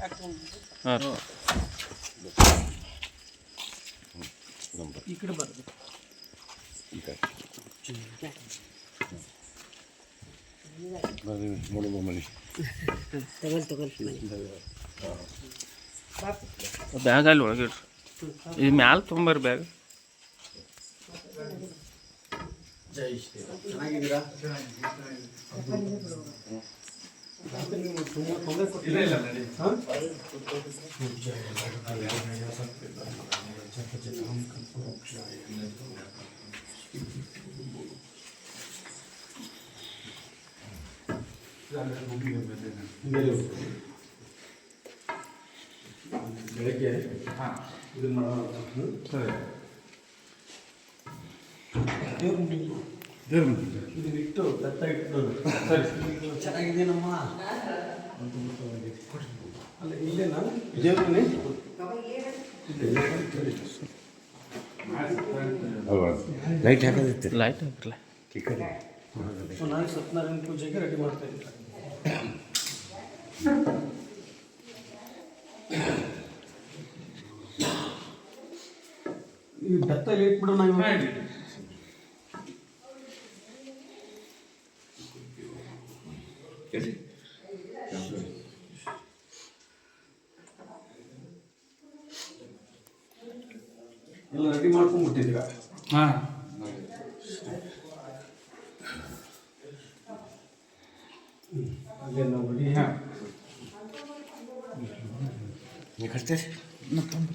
ಹಾಂ. ಈ ಕಡೆ ಬರೋದು ಮನೆ ತಗೊಳ್ ತಗೊಳ್ ಬ್ಯಾಗ್ ಅಲ್ಲಿ ಒಳಗೆ ಇಡ್ರಿ. ಇದು ಮ್ಯಾಲೆ ತೊಗೊಂಬರ್ರಿ ಬ್ಯಾಗ್. ಜೈ ಶ್ರೀರಾಮ್. ಚೆನ್ನಾಗಿದ್ದೀರಾ? ಬೆಳಗ್ಗೆ ಇದನ್ನ ಮಾಡೋಣ ಸರಿ ದೇವ್ರ ಇದನ್ನ ಇಟ್ಟು ದತ್ತ ಇಟ್ಟು ಅಂತ ಮುಖವಾಗಿದೆ. ಅಲ್ಲ ಇಲ್ಲೇನಾ ದೇವ್ರನ್ನೇ ಲೈಟ್ ಹಾಕೋದಿತ್ತು. ಲೈಟ್ ಹಾಕಿರಲ್ಲ ಸೊ ನಾನು ಸತ್ಯನಾರಾಯಣ ಪೂಜೆಗೆ ರೆಡಿ ಮಾಡ್ತಾ ಇದ್ದೀನಿ ಈ ದತ್ತ ಇಲ್ಲಿ ಇಟ್ಬಿಡೋಣ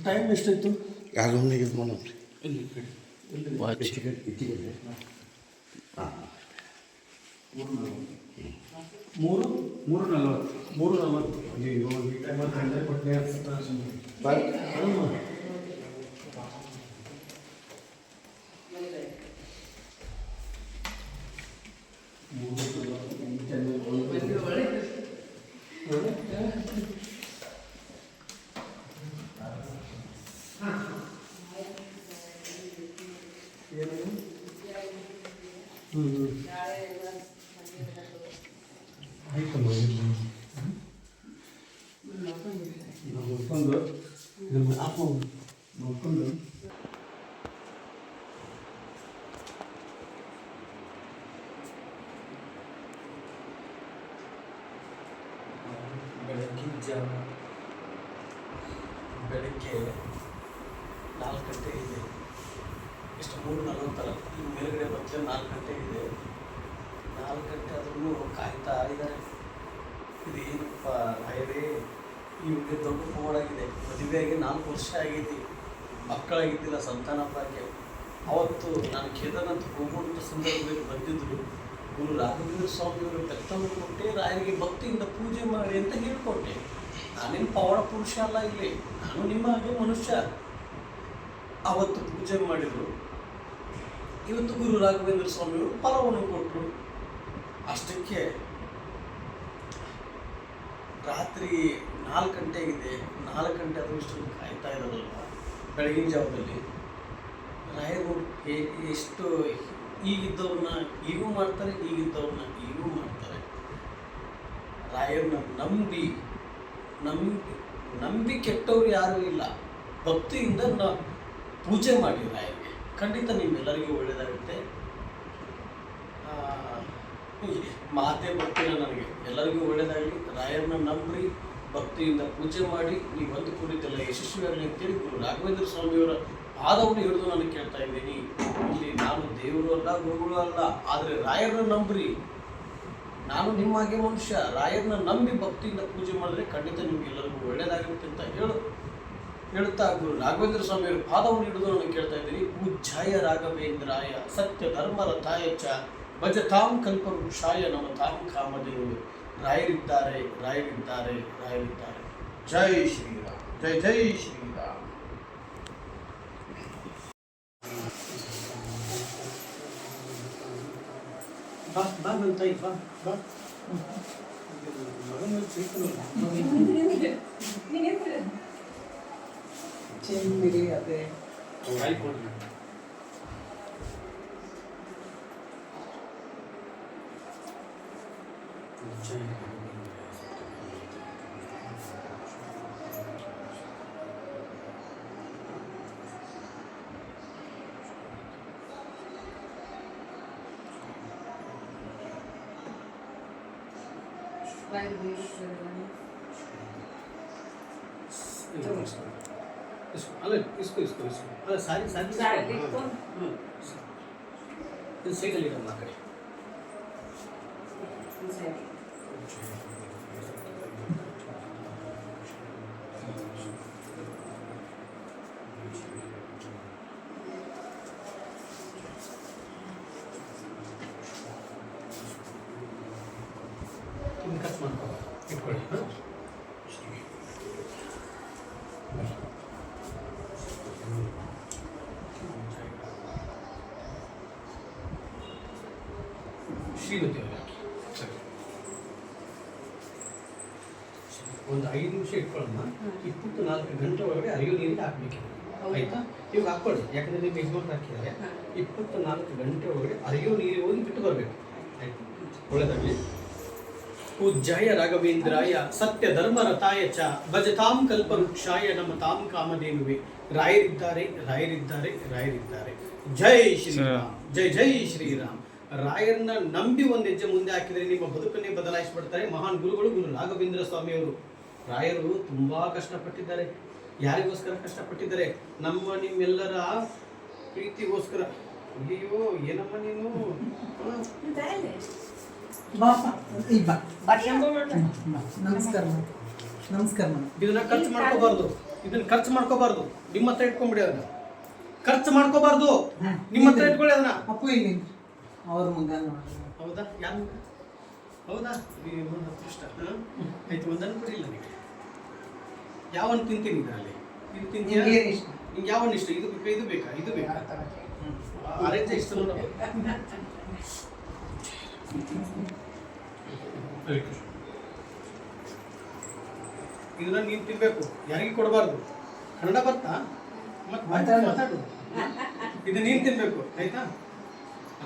ಟೈಮ್ ಎಷ್ಟಾಯ್ತು ಯಾರು ಇದು ಮಾಡೋಣ ವಾಚ್ ಮೂರು ಮೂರು ನಲ್ವತ್ತು ಮೂರು ನಲವತ್ತು ಅಯ್ಯೋ ಈ ಟೈಮಲ್ಲಿ ಗಂಟೆ ಕೊಟ್ಟೆ ನಾಲ್ಕು ಗಂಟೆ ಆದ್ರೂ ಕಾಯ್ತಾ ಇದ್ದಾರೆ. ಇದು ಏನಪ್ಪ ರಾಯರೇ ಇವ್ರಿಗೆ ದೊಡ್ಡ ಪೋಡಾಗಿದೆ ಮದುವೆಯಾಗಿ ನಾಲ್ಕು ವರ್ಷ ಆಗೈತಿ. ಮಕ್ಕಳಾಗಿದ್ದಿಲ್ಲ ಸಂತಾನ ಭಾಗ್ಯ ಅವತ್ತು ನಾನು ಕೇದಾರನಾಥ ಹೋಗುವಂಥ ಸಂದರ್ಭದಲ್ಲಿ ಬಂದಿದ್ರು. ಗುರು ರಾಘವೇಂದ್ರ ಸ್ವಾಮಿಯವರು ಬೆತ್ತವನ್ನು ಕೊಟ್ಟೆ, ರಾಯರಿಗೆ ಭಕ್ತಿಯಿಂದ ಪೂಜೆ ಮಾಡಿ ಅಂತ ಹೇಳ್ಕೊಟ್ಟೆ. ನಾನೇನು ಪವಾಡ ಪುರುಷ ಅಲ್ಲ ಇಲ್ಲಿ. ನಾನು ನಿಮ್ಮ ಹಾಗೆ ಮನುಷ್ಯ. ಅವತ್ತು ಪೂಜೆ ಮಾಡಿದರು. ಇವತ್ತು ಗುರು ರಾಘವೇಂದ್ರ ಸ್ವಾಮಿಯವರು ಫಲವನ್ನು ಕೊಟ್ಟರು ಅಷ್ಟಕ್ಕೆ ರಾತ್ರಿ ನಾಲ್ಕು ಗಂಟೆ ಆಗಿದೆ ನಾಲ್ಕು ಗಂಟೆ ಆದರೂ ಇಷ್ಟೊಂದು ಕಾಯ್ತಾ ಇರೋದಲ್ವ ಬೆಳಗಿನ ಜಾವದಲ್ಲಿ. ರಾಯರು ಎಷ್ಟು ಈಗಿದ್ದವ್ರನ್ನ ಈಗೂ ಮಾಡ್ತಾರೆ, ಈಗಿದ್ದವ್ರನ್ನ ಈಗೂ ಮಾಡ್ತಾರೆ. ರಾಯರನ್ನ ನಂಬಿ ನಂಬಿ ನಂಬಿ ಕೆಟ್ಟವ್ರು ಯಾರೂ ಇಲ್ಲ. ಭಕ್ತಿಯಿಂದ ಪೂಜೆ ಮಾಡಿ ರಾಯರಿಗೆ. ಖಂಡಿತ ನಿಮ್ಮೆಲ್ಲರಿಗೂ ಒಳ್ಳೆಯದಾಗುತ್ತೆ ಮಾತೇ ಬರ್ತಿಲ್ಲ ನನಗೆ. ಎಲ್ಲರಿಗೂ ಒಳ್ಳೆಯದಾಗಲಿ. ರಾಯರನ್ನ ನಂಬ್ರಿ, ಭಕ್ತಿಯಿಂದ ಪೂಜೆ ಮಾಡಿ ನೀವು ಒಂದು ಕುರಿತೆಲ್ಲ ಯಶಸ್ವಿಯಾಗಲಿ ಅಂತೇಳಿ ಗುರು ರಾಘವೇಂದ್ರ ಸ್ವಾಮಿಯವರ ಪಾದವನ್ನು ಹಿಡಿದು ನಾನು ಕೇಳ್ತಾ ಇದ್ದೀನಿ. ಇಲ್ಲಿ ನಾನು ದೇವರು ಅಲ್ಲ, ಗುರುಗಳು ಅಲ್ಲ, ಆದರೆ ರಾಯರನ್ನ ನಂಬ್ರಿ. ನಾನು ನಿಮ್ಮ ಹಾಗೆ ಮನುಷ್ಯ. ರಾಯರನ್ನ ನಂಬಿ ಭಕ್ತಿಯಿಂದ ಪೂಜೆ ಮಾಡಿದ್ರೆ ಖಂಡಿತ ನಿಮ್ಗೆಲ್ಲರಿಗೂ ಒಳ್ಳೆಯದಾಗುತ್ತೆ ಅಂತ ಹೇಳು ಹೇಳುತ್ತಾ ಗುರು ರಾಘವೇಂದ್ರ ಸ್ವಾಮಿಯವರ ಪಾದವನ್ನು ಹಿಡಿದು ನಾನು ಕೇಳ್ತಾ ಇದ್ದೀನಿ. ಪೂಜಾಯ ರಾಘವೇಂದ್ರಾಯ, ಸತ್ಯ ಧರ್ಮರ ರಥಾಯ ಚ ಭಜ ತಾಂ ಕಲ್ಪವೃಕ್ಷಾಯ ನಮ್ಮ ತಾಂ ಕಾಮದೇವರು ರಾಯರಿದ್ದಾರೆ ರಾಯರಿದ್ದಾರೆ ರಾಯರಿದ್ದಾರೆ. ಜೈ ಶ್ರೀರಾಮ್ ಜೈ ಜೈ ಶ್ರೀರಾಮ್. ಬಾ ಬಾ ಬಂತ ಬಾ ಬಾ. ಚೆನ್ನಿರಿ ಅದೇ. ಜೈ अलग इसको इसको इसको अलग सारी सारी सारी देखो इन से कलेक्ट ना करें ಶ್ರೀಮತಿ ಅವರೇ ಸರಿ ಒಂದು ಐದು ನಿಮಿಷ ಇಟ್ಕೊಳ್ಳೋಣ. ಇಪ್ಪತ್ತು ನಾಲ್ಕು ಗಂಟೆ ಒಳಗಡೆ ಅರಿಯೋ ನೀರಿಗೆ ಹಾಕ್ಬೇಕು. ಆಯ್ತಾ? ಇವಾಗ ಹಾಕ್ಕೊಳ್ಳಿ. ಯಾಕಂದ್ರೆ ನೀವು ಯಜಮಾನ್ ಹಾಕಿದ್ದಾರೆ. ಇಪ್ಪತ್ತು ನಾಲ್ಕು ಗಂಟೆ ಒಳಗಡೆ ಅರಿಯೋ ನೀರಿಗೆ ಹೋಗಿ ಬಿಟ್ಟು ಬರಬೇಕು ಆಯ್ತು? ಒಳ್ಳೆದಾಗಲಿ. ಪೂಜ್ಯಾಯ ರಾಘವೇಂದ್ರಾಯ ಸತ್ಯ ಧರ್ಮ ರಥಾಯ ಚ ಭಜತಾಂ ಕಲ್ಪವೃಕ್ಷಾಯ ನಮ್ಮ ತಾಂ ಕಾಮಧೇನುವೆ ರಾಯರಿದ್ದಾರೆ ರಾಯರಿದ್ದಾರೆ ರಾಯರಿದ್ದಾರೆ. ಜೈ ಶ್ರೀರಾಮ್. ಜೈ ಜೈ ಶ್ರೀರಾಮ್. ರಾಯರನ್ನ ನಂಬಿ ಒಂದು ಹೆಜ್ಜೆ ಮುಂದೆ ಹಾಕಿದರೆ ನಿಮ್ಮ ಬದುಕನ್ನೇ ಬದಲಾಯಿಸಿಬಿಡ್ತಾರೆ ಮಹಾನ್ ಗುರುಗಳು ಗುರು ರಾಘವೇಂದ್ರ ಸ್ವಾಮಿಯವರು. ರಾಯರು ತುಂಬಾ ಕಷ್ಟಪಟ್ಟಿದ್ದಾರೆ. ಯಾರಿಗೋಸ್ಕರ ಕಷ್ಟಪಟ್ಟಿದ್ದಾರೆ? ನಮ್ಮ ನಿಮ್ಮೆಲ್ಲರ ಪ್ರೀತಿಗೋಸ್ಕರ. ಅಯ್ಯೋ ಏನಮ್ಮ ನೀನು? ನಮಸ್ಕಾರ ನಮಸ್ಕಾರ. ಇದನ್ನ ಖರ್ಚು ಮಾಡ್ಕೋಬಾರ್ದು. ಇದನ್ನ ಖರ್ಚು ಮಾಡ್ಕೋಬಾರ್ದು. ನಿಮ್ಮ ಹತ್ರ ಇಟ್ಕೊಂಡ್ಬಿಡಿ ಅದನ್ನ. ಖರ್ಚು ಮಾಡ್ಕೋಬಾರ್ದು. ನಿಮ್ಮ ಹತ್ರ ಇಟ್ಕೊಳ್ಳಿ ಅದನ್ನ. ಅಪ್ಪು ಇಲ್ಲಿ ಅವ್ರ ಮುಂದೆ ಹೌದಾ? ಯಾರು ಹೌದಾ? ಅದೃಷ್ಟ ಆಯ್ತು ಒಂದನ್ನು ಕೊಡಿ ಇಲ್ಲ ನನಗೆ ಯಾವನ್ ತಿಂತೀನಿ ಇದರಲ್ಲಿ? ನಿಮ್ಗೆ ಏನ್ ಇಷ್ಟ? ನಿಂಗೆ ಯಾವನ್ ಇಷ್ಟ? ಇದು ಬೇಕಾ? ಇದು ಬೇಕಾ? ಇದು ಬೇಕಾ? ಆರೆಂಜ್ ಇಷ್ಟ ನೋಡ ಇದನ್ನ ನೀನು ತಿನ್ಬೇಕು. ಯಾರಿಗೆ ಕೊಡಬಾರ್ದು. ಕನ್ನಡ ಬರ್ತಾ? ಮತ್ತೆ ಮಾತಾಡು. ಮಾತಾಡು. ಇದು ನೀನು ತಿನ್ಬೇಕು ಆಯ್ತಾ?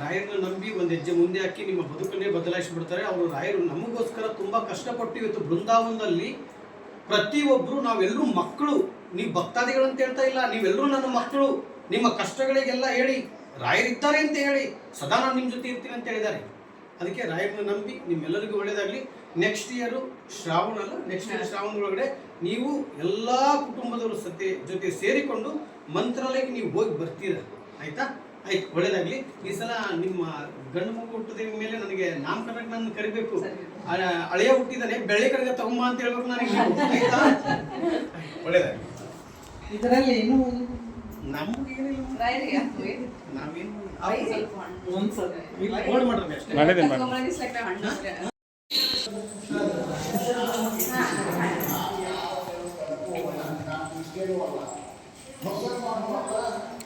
ರಾಯರನ್ನ ನಂಬಿ ಒಂದು ಹೆಜ್ಜೆ ಮುಂದೆ ಹಾಕಿ ನಿಮ್ಮ ಬದುಕನ್ನೇ ಬದಲಾಯಿಸಿಬಿಡ್ತಾರೆ. ಅವರು ರಾಯರು ನಮಗೋಸ್ಕರ ತುಂಬಾ ಕಷ್ಟಪಟ್ಟು ಇವತ್ತು ಬೃಂದಾವನದಲ್ಲಿ ಪ್ರತಿಯೊಬ್ಬರು ನಾವೆಲ್ಲರೂ ಮಕ್ಕಳು. ನೀವು ಭಕ್ತಾದಿಗಳು ಅಂತ ಹೇಳ್ತಾ ಇಲ್ಲ ನೀವೆಲ್ಲರೂ ನನ್ನ ಮಕ್ಕಳು. ನಿಮ್ಮ ಕಷ್ಟಗಳಿಗೆಲ್ಲ ಹೇಳಿ ರಾಯರಿದ್ದಾರೆ ಅಂತ ಹೇಳಿ ಸದಾ ನಾನು ನಿಮ್ಮ ಜೊತೆ ಇರ್ತೀನಿ ಅಂತ ಹೇಳಿದ್ದಾರೆ. ಅದಕ್ಕೆ ರಾಯರನ್ನ ನಂಬಿ ನಿಮ್ಮೆಲ್ಲರಿಗೂ ಒಳ್ಳೇದಾಗಲಿ ನೆಕ್ಸ್ಟ್ ಇಯರು ಶ್ರಾವಣ ಅಲ್ಲ ನೆಕ್ಸ್ಟ್ ಇಯರ್ ಶ್ರಾವಣ ಒಳಗಡೆ ನೀವು ಎಲ್ಲ ಕುಟುಂಬದವರು ಸತೆ ಜೊತೆ ಸೇರಿಕೊಂಡು ಮಂತ್ರಾಲಯಕ್ಕೆ ನೀವು ಹೋಗಿ ಬರ್ತೀರ. ಆಯ್ತಾ? ಆಯ್ತು ಒಳ್ಳೇದಾಗ್ಲಿ. ಈ ಸಲ ನಿಮ್ಮ ಗಂಡು ಮಗು ಹುಟ್ಟಿದ ಮೇಲೆ ನನಗೆ ನಾಮಕರಣಕ್ಕೆ ನನ್ನ ಕರಿಬೇಕು. ಹಳೆಯ ಹುಟ್ಟಿದಾನೆ ಬೆಳೆ ಕಡೆಗೆ ತಗೊಂಬ ಅಂತ ಹೇಳ್ಬೇಕು ನನಗೆ. ಆಯ್ತಾ? ಒಳ್ಳೇದಾಗ್ಲಿ. ಇದರಲ್ಲಿ ಏನು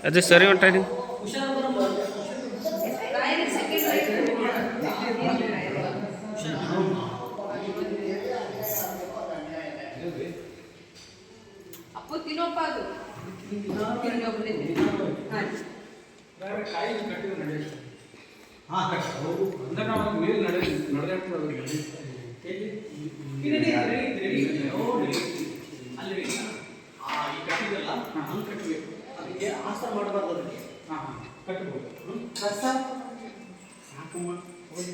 ಅದೇ ಸರಿ ಹೊಂಟ ಅಪ್ಪು ತಿನ್ನೋಪ್ಪ ಅದು. ಹಾಂ. ನಾವು ಮೇಲೆ ನಡೆ ನಡೆದಾಡ್ತೀವಿ ಇಲ್ಲಿ ರೆಡಿ, ರೆಡಿ, ರೆಡಿ. ಓ, ರೆಡಿ. ಅಲ್ಲಿ ರೆಡಿ. ಆ, ಈ ಕಟ್ಟಿದಲ್ಲ ಹಂಗೆ ಕಟ್ಟಬೇಕು ಅದಕ್ಕೆ ಆಸರ ಮಾಡಬಾರ್ದು ಅದಕ್ಕೆ ಹಾಂ ಹಾಂ ಕಟ್ಟಬಹುದು ಹ್ಮ್? ಕಸ ಸಾಕಮ್ಮ ಹೋಗಿ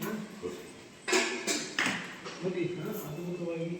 ಹಾ? ನೋಡಿ ಹಾ, ಅದ್ಭುತವಾಗಿ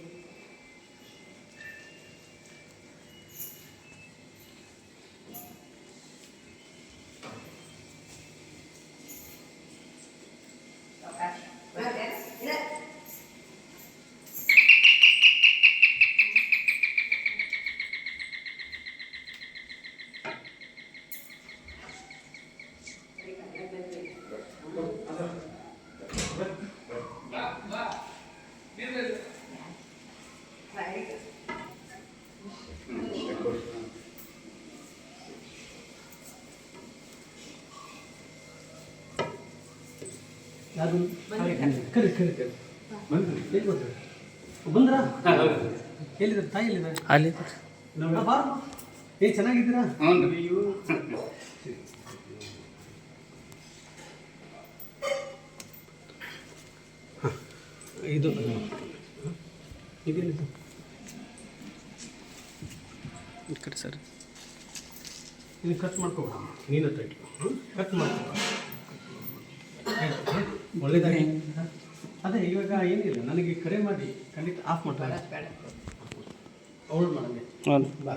ಯಾರು ಕರಿ ಕರಿ ಕರಿ ಬಂದ್ರಿ ಎಲ್ಲಿ ಬಂದ್ರು? ಬಂದ್ರ? ಎಲ್ಲಿದ್ದಾರೆ? ತಾಯಿ ಎಲ್ಲಿದ್ದಾರೆ? ಅಲ್ಲಿ. ಏ ಚೆನ್ನಾಗಿದ್ದೀರಾ? ಹ್ಞೂ. ಇದು. ಇದೇನಿದು ಈ ಕಡೆ ಸರಿ. ಇದು ಕಟ್ ಮಾಡ್ಕೋಬೇಡ ನೀನು ಇಟ್ಕೊ. ಕಟ್ ಮಾಡ್ಕೋ ಆಯ್ತು, ಒಳ್ಳೇದಾಗಿ ಅದೇ ಇವಾಗ ಏನಿಲ್ಲ ನನಗೆ ಕರೆ ಮಾಡಿ ಖಂಡಿತ ಆಫ್ ಮಾಡ್ತಾರೆ ಅವಳು ಮಾಡಿ ಹಾಂ ಬಾ.